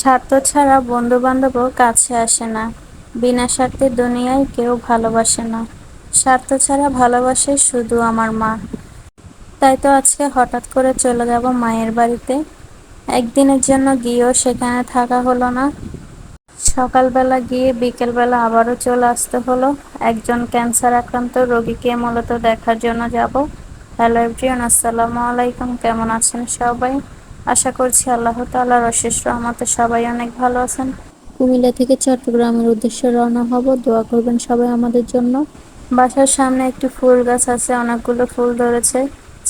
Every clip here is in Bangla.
স্বার্থ ছাড়া বন্ধু বান্ধবও কাছে আসে না। বিনা স্বার্থে দুনিয়ায় কেউ ভালোবাসে না। স্বার্থ ছাড়া ভালোবাসে শুধু আমার মা। তাই তো আজকে হঠাৎ করে চলে যাব মায়ের বাড়িতে। একদিনের জন্য গিয়েও সেখানে থাকা হলো না। সকালবেলা গিয়ে বিকেলবেলা আবারও চলে আসতে হলো। একজন ক্যান্সার আক্রান্ত রোগীকে মূলত দেখার জন্য যাব। হ্যালো এভরিওয়ান, আসসালামু আলাইকুম। কেমন আছেন সবাই? আশা করছি আল্লাহ তাল্লাহর অশেষ রহমতে সবাই অনেক ভালো আছেন। কুমিল্লা থেকে চট্টগ্রামের উদ্দেশ্যে রওনা হব। দোয়া করবেন সবাই আমাদের জন্য। বাসার সামনে একটি ফুল গাছ আছে, অনেকগুলো ফুল ধরেছে।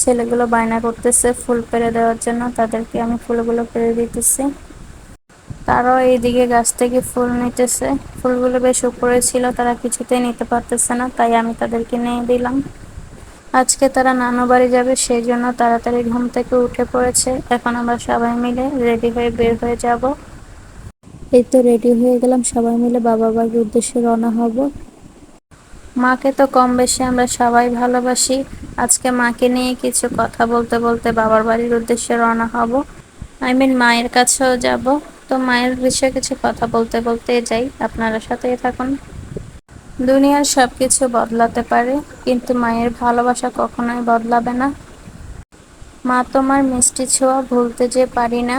ছেলেগুলো বায়না করতেছে ফুল পেরে দেওয়ার জন্য, তাদেরকে আমি ফুলগুলো পেরে দিতেছি। তারাও এইদিকে গাছ থেকে ফুল নিতেছে। ফুলগুলো বেশ উপরে ছিল, তারা কিছুতেই নিতে পারতেছে না, তাই আমি তাদেরকে নিয়ে দিলাম। আজকে তারা নানু বাড়ি যাবে সেই জন্য তাড়াতাড়ি ঘুম থেকে উঠে পড়েছে। এখন আমরা সবাই মিলে রেডি হয়ে বের হয়ে যাব। এই তো রেডি হয়ে গেলাম সবাই মিলে বাবা বাড়ির উদ্দেশ্যে রওনা হব। মাকে তো কম বেশি আমরা সবাই ভালোবাসি। আজকে মাকে নিয়ে কিছু কথা বলতে বলতে বাবার বাড়ির উদ্দেশ্যে রওনা হব। আই মিন মায়ের কাছেও যাব। তো মায়ের বিষয়ে কিছু কথা বলতে বলতে যাই। আপনারা সাথেই থাকুন। দুনিয়ার সব কিছু বদলাতে পারে, কিন্তু মায়ের ভালোবাসা কখনোই বদলাবে না। মা, তোমার মিষ্টি ছোঁয়া ভুলতে যে পারি না,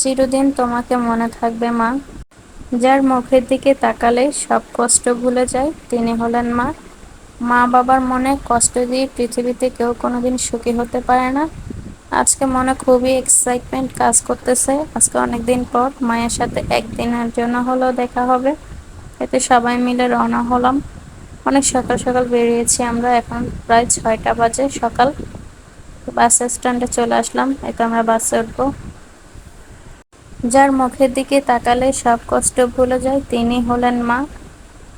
চিরদিন তোমাকে মনে থাকবে মা। যার মুখের দিকে তাকালে সব কষ্ট ভুলে যায়, তিনি হলেন মা। মা বাবার মনে কষ্ট দিয়ে পৃথিবীতে কেউ কোনোদিন সুখী হতে পারে না। আজকে মনে খুবই এক্সাইটমেন্ট কাজ করতেছে। আজকে অনেকদিন পর মায়ের সাথে একদিনের জন্য হলেও দেখা হবে। এতে সবাই মিলে রওনা হলাম। অনেক সকাল সকাল বেরিয়েছি আমরা, এখন প্রায় ছয়টা বাজে সকাল। বাস স্ট্যান্ডে চলে আসলাম, এতে আমরা বাসে উঠবো। যার মুখের দিকে তাকালে সব কষ্ট ভুলে যায়, তিনি হলেন মা।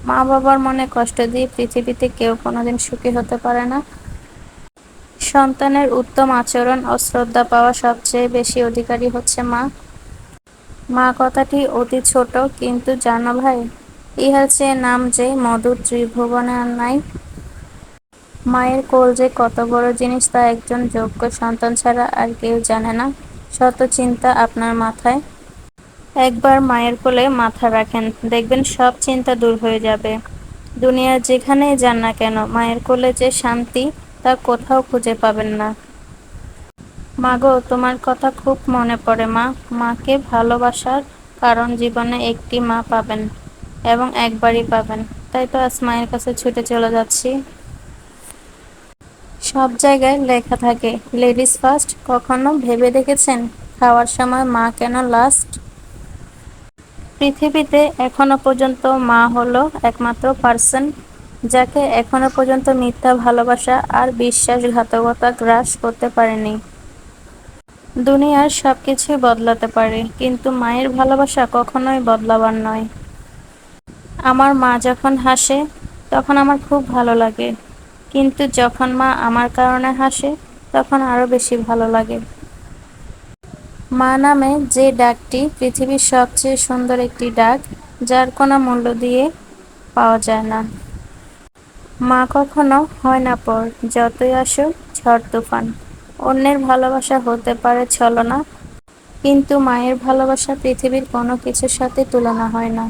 মা বাবার মনে কষ্ট দিয়ে পৃথিবীতে কেউ কোনোদিন সুখী হতে পারে না। সন্তানের উত্তম আচরণ ও শ্রদ্ধা পাওয়া সবচেয়ে বেশি অধিকারী হচ্ছে মা। মা কথাটি অতি ছোট, কিন্তু জানো ভাই ইহার চেয়ে নাম যে মধু ত্রিভুবনে আর নাই। মায়ের কোল যে কত বড় জিনিস তা একজন যোগ্য সন্তান ছাড়া আর কেউ জানে না। শত চিন্তা আপনার মাথায়। একবার মায়ের কোলে মাথা রাখেন, দেখবেন সব চিন্তা দূর হয়ে যাবে। দুনিয়ার যেখানেই যান না কেন, মায়ের কোলে যে শান্তি, তা কোথাও খুঁজে পাবেন না। মাগো, তোমার কথা খুব মনে পড়ে মা। মাকে ভালোবাসার কারণ জীবনে একটি মা পাবেন। এবং একবারই পাবেন। তাই তো আজ মায়ের কাছে ছুটে চলে যাচ্ছি। সব জায়গায় লেখা থাকে লেডিস ফার্স্ট কখনো ভেবে দেখেছেন খাওয়ার সময় মা কেন লাস্ট পৃথিবীতে এখনও পর্যন্ত মা হলো একমাত্র পার্সন যাকে এখনও পর্যন্ত মিথ্যা ভালোবাসা আর বিশ্বাসঘাতকতা গ্রাস করতে পারেনি। দুনিয়ার সব কিছুই বদলাতে পারে, কিন্তু মায়ের ভালোবাসা কখনোই বদলাবার নয়। আমার মা যখন হাসে, তখন আমার খুব ভালো লাগে। কিন্তু যখন মা আমার কারণে হাসে, তখন আরও বেশি ভালো লাগে। মা নামে যে ডাকটি পৃথিবীর সবচেয়ে সুন্দর একটি ডাক, যার কোনো মূল্য দিয়ে পাওয়া যায় না। মা কখনো হয় না পর, যতই আসুক, ঝড় তুফান। অন্যের ভালোবাসা হতে পারে ছলনা, কিন্তু মায়ের ভালোবাসা পৃথিবীর কোনো কিছুর সাথে তুলনা হয় না।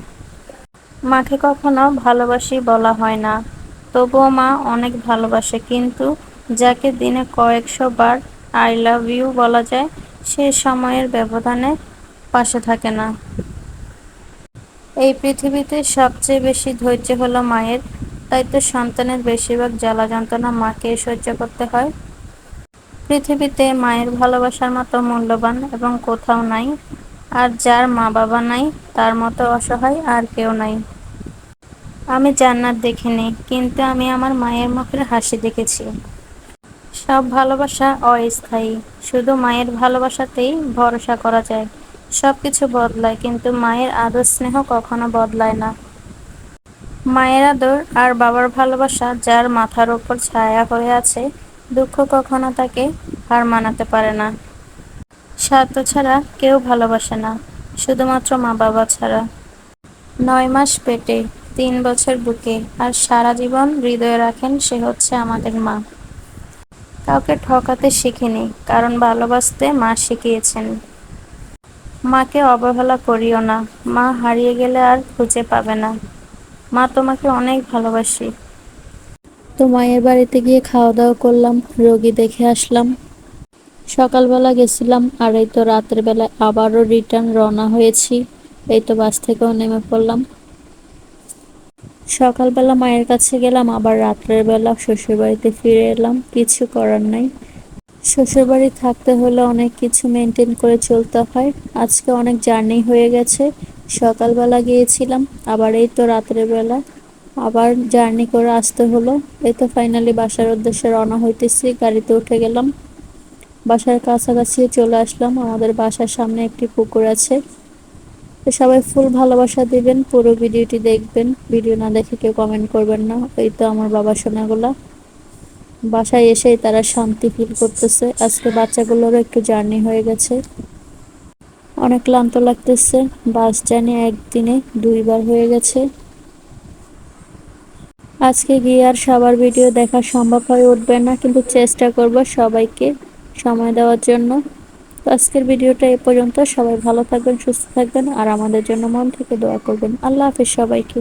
মাকে কখনো ভালোবাসি বলা হয় না। তবুও মা অনেক ভালোবাসে, কিন্তু যাকে দিনে কয়েকশো বার আই লাভ ইউ বলা যায়, সে সময়ের ব্যবধানে পাশে থাকে না। এই পৃথিবীতে সবচেয়ে বেশি ধৈর্য হলো মায়ের, তাই তো সন্তানের বেশিরভাগ জ্বালা যন্ত্রণা মাকে সহ্য করতে হয়। পৃথিবীতে মায়ের ভালোবাসার মতো মূল্যবান এবং কোথাও নাই, আর যার মা বাবা নাই, তার মতো অসহায় আর কেউ নাই। আমি জান্নাত দেখিনি, কিন্তু আমি আমার মায়ের মুখের হাসি দেখেছি। সব ভালোবাসা অস্থায়ী, শুধু মায়ের ভালোবাসাতেই ভরসা করা যায়। সব কিছু বদলায়, কিন্তু মায়ের আদর স্নেহ কখনো বদলায় না। মায়ের আদর আর বাবার ভালোবাসা, যার মাথার ওপর ছায়া হয়ে আছে, দুঃখ কখনো তাকে হার মানাতে পারে না। স্বার্থ ছাড়া কেউ ভালোবাসে না, শুধুমাত্র মা বাবা ছাড়া। নয় মাস পেটে তিন বছর বুকে, আর সারা জীবন হৃদয়ে রাখেন সে হচ্ছে আমাদের মা। কাউকে ঠকাতে শিখিনি, কারণ ভালোবাসতে মা শিখিয়েছেন। মাকে অবহেলা করিও না, মা হারিয়ে গেলে আর খুঁজে পাবে না। মা তোমাকে অনেক ভালোবাসি। তো মায়ের বাড়িতে গিয়ে খাওয়া দাওয়া করলাম, রোগী দেখে আসলাম। সকালবেলা গেছিলাম, আর এই তো রাতের বেলা আবারও রিটার্ন রওনা হয়েছি। এই তো বাস থেকেও নেমে পড়লাম। সকালবেলা মায়ের কাছে গেলাম, আবার রাত্রের বেলা শ্বশুরবাড়িতে ফিরে এলাম, কিছু করার নাই। শ্বশুরবাড়ি থাকতে হলে অনেক কিছু মেনটেন করে চলতে হয়। আজকে অনেক জার্নি হয়ে গেছে। সকালবেলা গিয়েছিলাম, আবার এই তো রাত্রের বেলা। আবার জার্নি করে আসতে হলো। এই তো ফাইনালি বাসার উদ্দেশ্যে রওনা হইতেছি, গাড়িতে উঠে গেলাম। বাসার কাছাকাছি চলে আসলাম। আমাদের বাসার সামনে একটি পুকুর আছে। তো সবাই ফুল ভালোবাসা দিবেন, পুরো ভিডিওটি দেখবেন। ভিডিও না দেখে কেউ কমেন্ট করবেন না। এই তো আমার বাবা সোনাগুলা। বাসায় এসেই তারা শান্তি ফিল করতেছে। আজকে বাচ্চাগুলোরও একটু জার্নি হয়ে গেছে। অনেক ক্লান্ত লাগতেছে। বাস জার্নি একদিনে দুইবার হয়ে গেছে। আজকে গিয়ে আর সবার ভিডিও দেখা সম্ভব হয়ে উঠবে না, কিন্তু চেষ্টা করব সবাইকে সময় দেওয়ার জন্য। তো আজকের ভিডিওটা এ পর্যন্ত। সবাই ভালো থাকবেন, সুস্থ থাকবেন, আর আমাদের জন্য মন থেকে দোয়া করবেন। আল্লাহ হাফিজ সবাইকে।